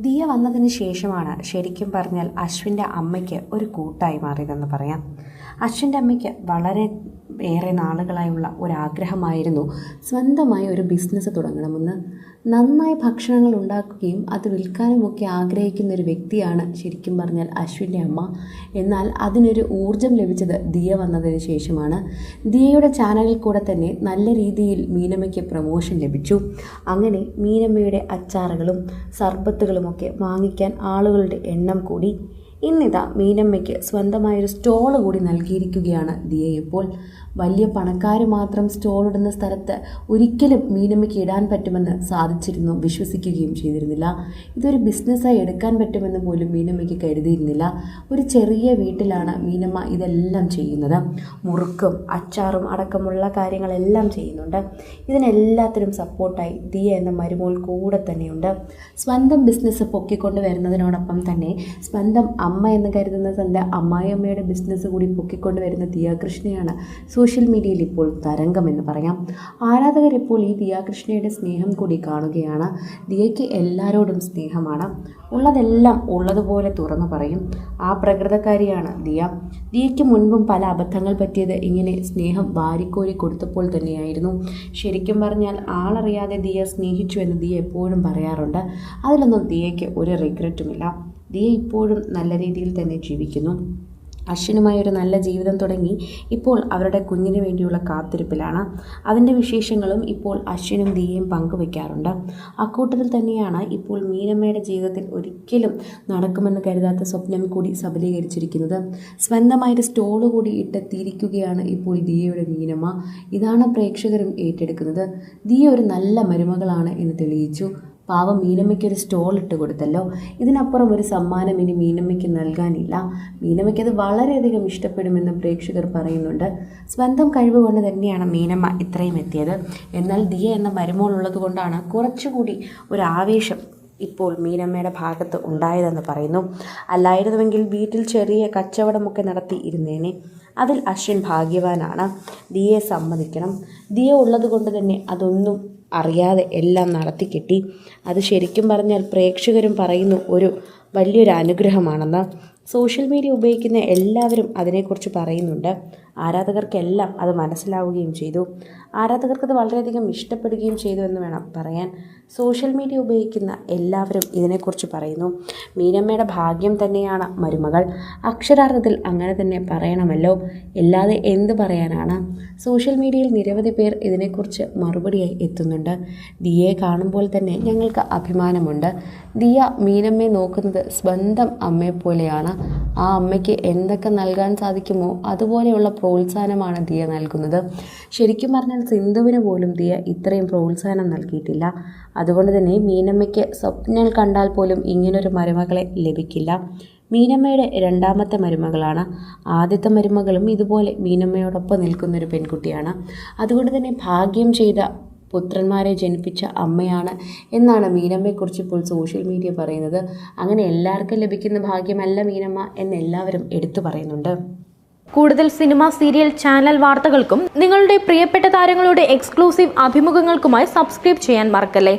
ദിയ വന്നതിന് ശേഷമാണ് ശരിക്കും പറഞ്ഞാൽ അശ്വിന്റെ അമ്മയ്ക്ക് ഒരു കൂട്ടായി മാറിയതെന്ന് പറയാം. അശ്വിന്റെ അമ്മയ്ക്ക് വളരെ ഏറെ നാളുകളായുള്ള ഒരാഗ്രഹമായിരുന്നു. സ്വന്തമായി ഒരു ബിസിനസ് തുടങ്ങണമെന്ന്. നന്നായി ഭക്ഷണങ്ങൾ ഉണ്ടാക്കുകയും അത് വിൽക്കാനുമൊക്കെ ആഗ്രഹിക്കുന്ന ഒരു വ്യക്തിയാണ് ശരിക്കും പറഞ്ഞാൽ അശ്വിന്റെ അമ്മ. എന്നാൽ അതിനൊരു ഊർജം ലഭിച്ചത് ദിയ വന്നതിന് ശേഷമാണ്. ദിയയുടെ ചാനലിൽ കൂടെ തന്നെ നല്ല രീതിയിൽ മീനമ്മയ്ക്ക് പ്രമോഷൻ ലഭിച്ചു. അങ്ങനെ മീനമ്മയുടെ അച്ചാറുകളും സർബത്തുകളുമൊക്കെ വാങ്ങിക്കാൻ ആളുകളുടെ എണ്ണം കൂടി. ഇന്നിതാ മീനമ്മയ്ക്ക് സ്വന്തമായൊരു സ്റ്റോൾ കൂടി നൽകിയിരിക്കുകയാണ് ദിയ ഇപ്പോൾ വലിയ പണക്കാർ മാത്രം സ്റ്റോൾ ഇടുന്ന സ്ഥലത്ത് ഒരിക്കലും മീനമ്മയ്ക്ക് ഇടാൻ പറ്റുമെന്ന് സാധിച്ചിരുന്നു വിശ്വസിക്കുകയും ചെയ്തിരുന്നില്ല. ഇതൊരു ബിസിനസ്സായി എടുക്കാൻ പറ്റുമെന്ന് പോലും മീനമ്മയ്ക്ക് കരുതിയിരുന്നില്ല. ഒരു ചെറിയ വീട്ടിലാണ് മീനമ്മ ഇതെല്ലാം ചെയ്യുന്നത്. മുറുക്കും അച്ചാറും അടക്കമുള്ള കാര്യങ്ങളെല്ലാം ചെയ്യുന്നുണ്ട്. ഇതിനെല്ലാത്തിനും സപ്പോർട്ടായി ദിയ എന്ന മരുമോൾ കൂടെ തന്നെയുണ്ട്. സ്വന്തം ബിസിനസ് പൊക്കിക്കൊണ്ട് വരുന്നതിനോടൊപ്പം തന്നെ സ്വന്തം അമ്മ എന്ന് കരുതുന്ന തന്റെ അമ്മായിയമ്മയുടെ ബിസിനസ് കൂടി പൊക്കിക്കൊണ്ട് വരുന്ന ദിയ ദിയാകൃഷ്ണയാണ് സോഷ്യൽ മീഡിയയിൽ ഇപ്പോൾ തരംഗമെന്ന് പറയാം. ആരാധകരിപ്പോൾ ഈ ദിയാകൃഷ്ണയുടെ സ്നേഹം കൂടി കാണുകയാണ്. ദിയയ്ക്ക് എല്ലാവരോടും സ്നേഹമാണ്. ഉള്ളതെല്ലാം ഉള്ളതുപോലെ തുറന്നു പറയും. ആ പ്രകൃതക്കാരിയാണ് ദിയ. ദിയയ്ക്ക് മുൻപും പല അബദ്ധങ്ങൾ പറ്റിയത് ഇങ്ങനെ സ്നേഹം വാരിക്കോരി കൊടുത്തപ്പോൾ തന്നെയായിരുന്നു. ശരിക്കും പറഞ്ഞാൽ ആളറിയാതെ ദിയ സ്നേഹിച്ചു എന്ന് ദിയ എപ്പോഴും പറയാറുണ്ട്. അതിലൊന്നും ദിയയ്ക്ക് ഒരു റിഗ്രറ്റുമില്ല ദിയ ഇപ്പോഴും നല്ല രീതിയിൽ തന്നെ ജീവിക്കുന്നു. അശ്വിനുമായി ഒരു നല്ല ജീവിതം തുടങ്ങി ഇപ്പോൾ അവരുടെ കുഞ്ഞിന് വേണ്ടിയുള്ള കാത്തിരിപ്പിലാണ്. അതിന്റെ വിശേഷങ്ങളും ഇപ്പോൾ അശ്വിനും ദിയയും പങ്കുവയ്ക്കാറുണ്ട് അക്കൂട്ടത്തിൽ തന്നെയാണ് ഇപ്പോൾ മീനമ്മയുടെ ജീവിതത്തിൽ ഒരിക്കലും നടക്കുമെന്ന് കരുതാത്ത സ്വപ്നം കൂടി സബലീകരിച്ചിരിക്കുന്നത്. സ്വന്തമായൊരു സ്റ്റോൾ കൂടി ഇട്ടെത്തിയിരിക്കുകയാണ് ഇപ്പോൾ ദിയയുടെ മീനമ്മ. ഇതാണ് പ്രേക്ഷകരും ഏറ്റെടുക്കുന്നത്. ദിയ ഒരു നല്ല മരുമകളാണ് എന്ന് തെളിയിച്ചു. പാവം മീനമ്മയ്ക്ക് ഒരു സ്റ്റോൾ ഇട്ട് കൊടുത്തല്ലോ. ഇതിനപ്പുറം ഒരു സമ്മാനം ഇനി മീനമ്മയ്ക്ക് നൽകാനില്ല. മീനമ്മയ്ക്ക് അത് വളരെയധികം ഇഷ്ടപ്പെടുമെന്ന് പ്രേക്ഷകർ പറയുന്നുണ്ട്. സ്വന്തം കഴിവ് കൊണ്ട് തന്നെയാണ് മീനമ്മ ഇത്രയും എത്തിയത്. എന്നാൽ ദിയ എന്ന മരുമോൾ ഉള്ളത് കൊണ്ടാണ് കുറച്ചുകൂടി ഒരു ആവേശം ഇപ്പോൾ മീനമ്മയുടെ ഭാഗത്ത് ഉണ്ടായതെന്ന് പറയുന്നു. അല്ലായിരുന്നുവെങ്കിൽ വീട്ടിൽ ചെറിയ കച്ചവടമൊക്കെ നടത്തി ഇരുന്നേനെ. അതിൽ അശ്വിൻ ഭാഗ്യവാനാണ്. ദിയെ സമ്മതിക്കണം. ദിയ ഉള്ളത് കൊണ്ട് തന്നെ അതൊന്നും അറിയാതെ എല്ലാം നടത്തി കിട്ടി. അത് ശരിക്കും പറഞ്ഞാൽ പ്രേക്ഷകരും പറയുന്നു ഒരു വലിയൊരു അനുഗ്രഹമാണെന്ന് സോഷ്യൽ മീഡിയ ഉപയോഗിക്കുന്ന എല്ലാവരും അതിനെക്കുറിച്ച് പറയുന്നുണ്ട്. ആരാധകർക്കെല്ലാം അത് മനസ്സിലാവുകയും ചെയ്തു. ആരാധകർക്കത് വളരെയധികം ഇഷ്ടപ്പെടുകയും ചെയ്തു എന്ന് വേണം പറയാൻ. സോഷ്യൽ മീഡിയ ഉപയോഗിക്കുന്ന എല്ലാവരും ഇതിനെക്കുറിച്ച് പറയുന്നു. മീനമ്മയുടെ ഭാഗ്യം തന്നെയാണ് മരുമകൾ. അക്ഷരാർത്ഥത്തിൽ അങ്ങനെ തന്നെ പറയണമല്ലോ. അല്ലാതെ എന്ത് പറയാനാണ്? സോഷ്യൽ മീഡിയയിൽ നിരവധി പേർ ഇതിനെക്കുറിച്ച് മറുപടിയായി എത്തുന്നുണ്ട്. ദിയയെ കാണുമ്പോൾ തന്നെ ഞങ്ങൾക്ക് അഭിമാനമുണ്ട്. ദിയ മീനമ്മയെ നോക്കുന്നത് സ്വന്തം അമ്മയെപ്പോലെയാണ്. ആ അമ്മയ്ക്ക് എന്തൊക്കെ നൽകാൻ സാധിക്കുമോ അതുപോലെയുള്ള പ്രോത്സാഹനമാണ് ദിയ നൽകുന്നത്. ശരിക്കും പറഞ്ഞാൽ സിന്ധുവിന് പോലും ദിയ ഇത്രയും പ്രോത്സാഹനം നൽകിയിട്ടില്ല. അതുകൊണ്ട് തന്നെ മീനമ്മയ്ക്ക് സ്വപ്നം കണ്ടാൽ പോലും ഇങ്ങനൊരു മരുമകളെ ലഭിക്കില്ല. മീനമ്മയുടെ രണ്ടാമത്തെ മരുമകളാണ്. ആദ്യത്തെ മരുമകളും ഇതുപോലെ മീനമ്മയോടൊപ്പം നിൽക്കുന്നൊരു പെൺകുട്ടിയാണ്. അതുകൊണ്ട് തന്നെ ഭാഗ്യം ചെയ്ത പുത്രന്മാരെ ജനിപ്പിച്ച അമ്മയാണ് എന്നാണ് മീനമ്മയെക്കുറിച്ച് ഇപ്പോൾ സോഷ്യൽ മീഡിയ പറയുന്നത്. അങ്ങനെ എല്ലാവർക്കും ലഭിക്കുന്ന ഭാഗ്യമല്ല മീനമ്മ എന്ന് എല്ലാവരും എടുത്തു പറയുന്നുണ്ട്. കൂടുതൽ സിനിമ സീരിയൽ ചാനൽ വാർത്തകൾക്കും നിങ്ങളുടെ പ്രിയപ്പെട്ട താരങ്ങളുടെ എക്സ്ക്ലൂസീവ് അഭിമുഖങ്ങൾക്കുമായി സബ്സ്ക്രൈബ് ചെയ്യാൻ മറക്കല്ലേ?